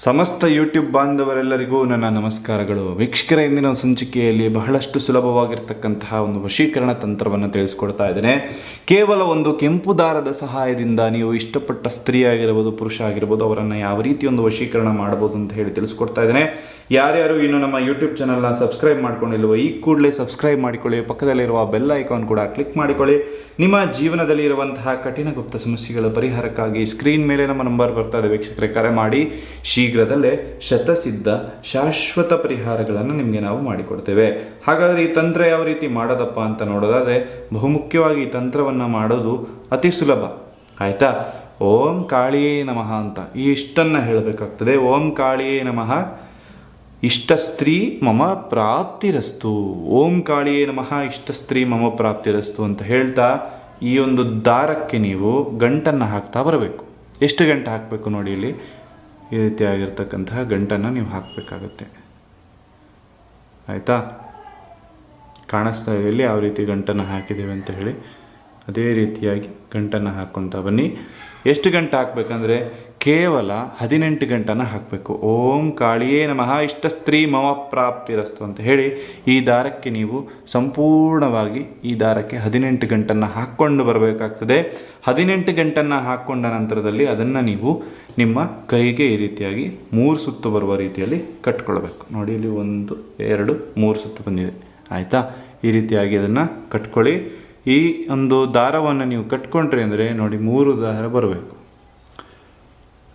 ಸಮಸ್ತ ಯೂಟ್ಯೂಬ್ ಬಾಂಧವರೆಲ್ಲರಿಗೂ ನನ್ನ ನಮಸ್ಕಾರಗಳು. ವೀಕ್ಷಕರ ಇಂದಿನ ಸಂಚಿಕೆಯಲ್ಲಿ ಬಹಳಷ್ಟು ಸುಲಭವಾಗಿರ್ತಕ್ಕಂತಹ ಒಂದು ವಶೀಕರಣ ತಂತ್ರವನ್ನು ತಿಳಿಸ್ಕೊಡ್ತಾ ಇದ್ದೇನೆ. ಕೇವಲ ಒಂದು ಕೆಂಪು ದಾರದ ಸಹಾಯದಿಂದ ನೀವು ಇಷ್ಟಪಟ್ಟ ಸ್ತ್ರೀ ಆಗಿರ್ಬೋದು ಪುರುಷ ಆಗಿರ್ಬೋದು, ಅವರನ್ನು ಯಾವ ರೀತಿ ಒಂದು ವಶೀಕರಣ ಮಾಡ್ಬೋದು ಅಂತ ಹೇಳಿ ತಿಳಿಸ್ಕೊಡ್ತಾ ಇದ್ದೇನೆ. ಯಾರ್ಯಾರು ಇನ್ನು ನಮ್ಮ ಯೂಟ್ಯೂಬ್ ಚಾನಲ್ನ ಸಬ್ಸ್ಕ್ರೈಬ್ ಮಾಡ್ಕೊಂಡಿಲ್ವೋ, ಈ ಕೂಡಲೇ ಸಬ್ಸ್ಕ್ರೈಬ್ ಮಾಡಿಕೊಳ್ಳಿ. ಪಕ್ಕದಲ್ಲಿರುವ ಬೆಲ್ ಐಕಾನ್ ಕೂಡ ಕ್ಲಿಕ್ ಮಾಡಿಕೊಳ್ಳಿ. ನಿಮ್ಮ ಜೀವನದಲ್ಲಿ ಇರುವಂತಹ ಕಠಿಣ ಗುಪ್ತ ಸಮಸ್ಯೆಗಳ ಪರಿಹಾರಕ್ಕಾಗಿ ಸ್ಕ್ರೀನ್ ಮೇಲೆ ನಮ್ಮ ನಂಬರ್ ಬರ್ತಾ ಇದೆ. ವೀಕ್ಷಕರೇ, ಕರೆ ಮಾಡಿ. ಶೀಘ್ರದಲ್ಲೇ ಶತಸಿದ್ಧ, ಶಾಶ್ವತ ಪರಿಹಾರಗಳನ್ನು ನಿಮಗೆ ನಾವು ಮಾಡಿಕೊಡ್ತೇವೆ. ಹಾಗಾದರೆ ಈ ತಂತ್ರ ಯಾವ ರೀತಿ ಮಾಡೋದಪ್ಪ ಅಂತ ನೋಡೋದಾದರೆ, ಬಹುಮುಖ್ಯವಾಗಿ ಈ ತಂತ್ರವನ್ನು ಮಾಡೋದು ಅತಿ ಸುಲಭ. ಆಯಿತಾ? ಓಂ ಕಾಳಿಯೇ ನಮಃ ಅಂತ. ಈ ಇಷ್ಟನ್ನು ಹೇಳಬೇಕಾಗ್ತದೆ. ಓಂ ಕಾಳಿಯೇ ನಮಃ. ಇಷ್ಟ ಸ್ತ್ರೀ ಮಮ ಪ್ರಾಪ್ತಿರಸ್ತು. ಓಂ ಕಾಳಿಯೇ ನಮಃ ಇಷ್ಟ ಸ್ತ್ರೀ ಮಮ ಪ್ರಾಪ್ತಿರಸ್ತು ಅಂತ ಹೇಳ್ತಾ ಈ ಒಂದು ದಾರಕ್ಕೆ ನೀವು ಗಂಟನ್ನು ಹಾಕ್ತಾ ಬರಬೇಕು. ಎಷ್ಟು ಗಂಟೆ ಹಾಕಬೇಕು ನೋಡಿ ಇಲ್ಲಿ? ಈ ರೀತಿಯಾಗಿರ್ತಕ್ಕಂತಹ ಗಂಟನ್ನು ನೀವು ಹಾಕಬೇಕಾಗತ್ತೆ. ಆಯಿತಾ? ಕಾಣಿಸ್ತಾ ಇದೆ ಇಲ್ಲಿ ಯಾವ ರೀತಿ ಗಂಟನ್ನು ಹಾಕಿದ್ದೇವೆ ಅಂತ ಹೇಳಿ. ಅದೇ ರೀತಿಯಾಗಿ ಗಂಟನ್ನು ಹಾಕ್ಕೊತಾ ಬನ್ನಿ. ಎಷ್ಟು ಗಂಟೆ ಹಾಕಬೇಕಂದ್ರೆ ಕೇವಲ ಹದಿನೆಂಟು ಗಂಟನ್ನು ಹಾಕಬೇಕು. ಓಂ ಕಾಳಿಯೇ ನಮಃ, ಇಷ್ಟ ಸ್ತ್ರೀ ಮಮ ಪ್ರಾಪ್ತಿರಸ್ತು ಅಂತ ಹೇಳಿ ಈ ದಾರಕ್ಕೆ ನೀವು ಸಂಪೂರ್ಣವಾಗಿ ಈ ದಾರಕ್ಕೆ ಹದಿನೆಂಟು ಗಂಟನ್ನು ಹಾಕ್ಕೊಂಡು ಬರಬೇಕಾಗ್ತದೆ. ಹದಿನೆಂಟು ಗಂಟನ್ನು ಹಾಕ್ಕೊಂಡ ನಂತರದಲ್ಲಿ ಅದನ್ನು ನೀವು ನಿಮ್ಮ ಕೈಗೆ ಈ ರೀತಿಯಾಗಿ ಮೂರು ಸುತ್ತು ಬರುವ ರೀತಿಯಲ್ಲಿ ಕಟ್ಕೊಳ್ಬೇಕು. ನೋಡಿ, ಇಲ್ಲಿ ಒಂದು, ಎರಡು, ಮೂರು ಸುತ್ತು ಬಂದಿದೆ. ಆಯಿತಾ? ಈ ರೀತಿಯಾಗಿ ಅದನ್ನು ಕಟ್ಕೊಳ್ಳಿ. ಈ ಒಂದು ದಾರವನ್ನು ನೀವು ಕಟ್ಕೊಂಡ್ರಿ ಅಂದರೆ ನೋಡಿ, ಮೂರು ದಾರ ಬರಬೇಕು.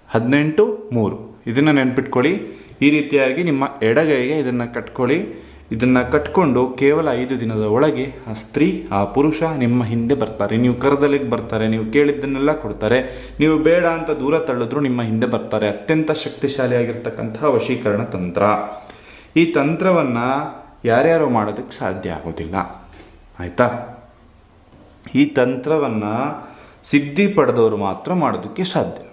ಹದಿನೆಂಟು ಮೂರು. ಇದನ್ನು ನೆನ್ಪಿಟ್ಕೊಳ್ಳಿ. ಈ ರೀತಿಯಾಗಿ ನಿಮ್ಮ ಎಡಗೈಗೆ ಇದನ್ನು ಕಟ್ಕೊಳ್ಳಿ. ಇದನ್ನು ಕಟ್ಕೊಂಡು ಕೇವಲ ಐದು ದಿನದ ಒಳಗೆ ಆ ಸ್ತ್ರೀ, ಆ ಪುರುಷ ನಿಮ್ಮ ಹಿಂದೆ ಬರ್ತಾರೆ. ನೀವು ಕರದಲ್ಲಿಗೆ ಬರ್ತಾರೆ, ನೀವು ಕೇಳಿದ್ದನ್ನೆಲ್ಲ ಕೊಡ್ತಾರೆ. ನೀವು ಬೇಡ ಅಂತ ದೂರ ತಳ್ಳಿದ್ರು ನಿಮ್ಮ ಹಿಂದೆ ಬರ್ತಾರೆ. ಅತ್ಯಂತ ಶಕ್ತಿಶಾಲಿಯಾಗಿರ್ತಕ್ಕಂತಹ ವಶೀಕರಣ ತಂತ್ರ. ಈ ತಂತ್ರವನ್ನು ಯಾರ್ಯಾರು ಮಾಡೋದಕ್ಕೆ ಸಾಧ್ಯ ಆಗೋದಿಲ್ಲ. ಆಯಿತಾ? ಈ ತಂತ್ರವನ್ನು ಸಿದ್ಧಿ ಪಡೆದವರು ಮಾತ್ರ ಮಾಡೋದಕ್ಕೆ ಸಾಧ್ಯ.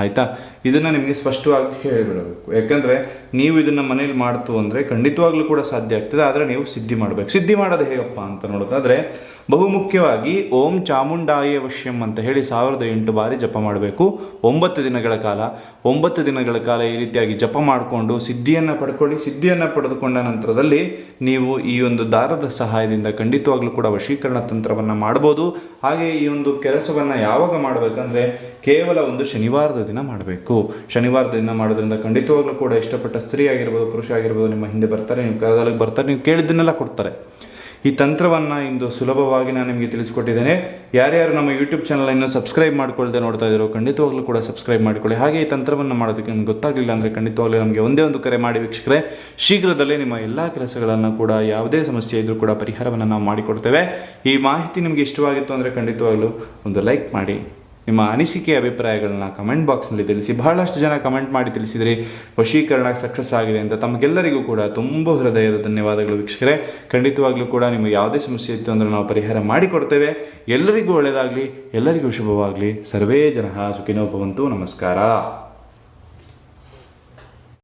ಆಯಿತಾ? ಇದನ್ನು ನಿಮಗೆ ಸ್ಪಷ್ಟವಾಗಿ ಹೇಳಿಬಿಡಬೇಕು. ಯಾಕಂದರೆ ನೀವು ಇದನ್ನು ಮನೇಲಿ ಮಾಡ್ತು ಅಂದರೆ ಖಂಡಿತವಾಗ್ಲೂ ಕೂಡ ಸಾಧ್ಯ ಆಗ್ತದೆ, ಆದರೆ ನೀವು ಸಿದ್ಧಿ ಮಾಡಬೇಕು. ಸಿದ್ಧಿ ಮಾಡೋದು ಹೇಗಪ್ಪ ಅಂತ ನೋಡೋದಾದರೆ, ಬಹುಮುಖ್ಯವಾಗಿ ಓಂ ಚಾಮುಂಡಾಯ ವಶ್ಯಂ ಅಂತ ಹೇಳಿ ಸಾವಿರದ ಎಂಟು ಬಾರಿ ಜಪ ಮಾಡಬೇಕು. ಒಂಬತ್ತು ದಿನಗಳ ಕಾಲ. ಒಂಬತ್ತು ದಿನಗಳ ಕಾಲ ಈ ರೀತಿಯಾಗಿ ಜಪ ಮಾಡಿಕೊಂಡು ಸಿದ್ಧಿಯನ್ನು ಪಡ್ಕೊಳ್ಳಿ. ಸಿದ್ಧಿಯನ್ನು ಪಡೆದುಕೊಂಡ ನಂತರದಲ್ಲಿ ನೀವು ಈ ಒಂದು ದಾರದ ಸಹಾಯದಿಂದ ಖಂಡಿತವಾಗ್ಲೂ ಕೂಡ ವಶೀಕರಣ ತಂತ್ರವನ್ನು ಮಾಡ್ಬೋದು. ಹಾಗೆ ಈ ಒಂದು ಕೆಲಸವನ್ನು ಯಾವಾಗ ಮಾಡಬೇಕಂದ್ರೆ ಕೇವಲ ಒಂದು ಶನಿವಾರದ ದಿನ ಮಾಡಬೇಕು. ಶನಿವಾರದ ದಿನ ಮಾಡೋದ್ರಿಂದ ಖಂಡಿತವಾಗ್ಲೂ ಕೂಡ ಇಷ್ಟಪಟ್ಟ ಸ್ತ್ರೀ ಆಗಿರ್ಬೋದು, ಪುರುಷ ಆಗಿರ್ಬೋದು, ನಿಮ್ಮ ಹಿಂದೆ ಬರ್ತಾರೆ, ನಿಮ್ಮ ಕಾಲದಲ್ಲಿ ಬರ್ತಾರೆ, ನೀವು ಕೇಳಿದ್ದನ್ನೆಲ್ಲ ಕೊಡ್ತಾರೆ. ಈ ತಂತ್ರವನ್ನು ಇಂದು ಸುಲಭವಾಗಿ ನಾನು ನಿಮಗೆ ತಿಳಿಸ್ಕೊಟ್ಟಿದ್ದೇನೆ. ಯಾರ್ಯಾರು ನಮ್ಮ ಯೂಟ್ಯೂಬ್ ಚಾನಲ್ ಸಬ್ಸ್ಕ್ರೈಬ್ ಮಾಡ್ಕೊಳ್ದೆ ನೋಡ್ತಾ ಇದ್ದರು ಖಂಡಿತವಾಗ್ಲೂ ಕೂಡ ಸಬ್ಸ್ಕ್ರೈಬ್ ಮಾಡ್ಕೊಳ್ಳಿ. ಹಾಗೆ ಈ ತಂತ್ರವನ್ನು ಮಾಡೋದಕ್ಕೆ ನಿಮ್ಗೆ ಗೊತ್ತಾಗಲಿಲ್ಲ ಅಂದರೆ ಖಂಡಿತವಾಗ್ಲೂ ನಮಗೆ ಒಂದೇ ಒಂದು ಕರೆ ಮಾಡಿ ವೀಕ್ಷಕರೆ, ಶೀಘ್ರದಲ್ಲೇ ನಿಮ್ಮ ಎಲ್ಲ ಕೆಲಸಗಳನ್ನು ಕೂಡ ಯಾವುದೇ ಸಮಸ್ಯೆ ಇದ್ದರೂ ಕೂಡ ಪರಿಹಾರವನ್ನು ನಾವು ಮಾಡಿಕೊಡ್ತೇವೆ. ಈ ಮಾಹಿತಿ ನಿಮಗೆ ಇಷ್ಟವಾಗಿತ್ತು ಅಂದರೆ ಖಂಡಿತವಾಗ್ಲೂ ಒಂದು ಲೈಕ್ ಮಾಡಿ. ನಿಮ್ಮ ಅನಿಸಿಕೆ ಅಭಿಪ್ರಾಯಗಳನ್ನ ಕಮೆಂಟ್ ಬಾಕ್ಸ್ನಲ್ಲಿ ತಿಳಿಸಿ, ಬಹಳಷ್ಟು ಜನ ಕಮೆಂಟ್ ಮಾಡಿ ತಿಳಿಸಿದ್ರಿ. ವಶೀಕರಣ ಸಕ್ಸಸ್ ಆಗಿದೆ ಅಂತ ತಮಗೆಲ್ಲರಿಗೂ ಕೂಡ ತುಂಬ ಹೃದಯದ ಧನ್ಯವಾದಗಳು ವೀಕ್ಷಕರೇ. ಖಂಡಿತವಾಗ್ಲೂ ಕೂಡ ನಿಮಗೆ ಯಾವುದೇ ಸಮಸ್ಯೆ ಇತ್ತು ಅಂದರೆ ನಾವು ಪರಿಹಾರ ಮಾಡಿಕೊಡ್ತೇವೆ. ಎಲ್ಲರಿಗೂ ಒಳ್ಳೆಯದಾಗಲಿ, ಎಲ್ಲರಿಗೂ ಶುಭವಾಗಲಿ. ಸರ್ವೇ ಜನ ಸುಖಿನೋ ಭವಂತು. ನಮಸ್ಕಾರ.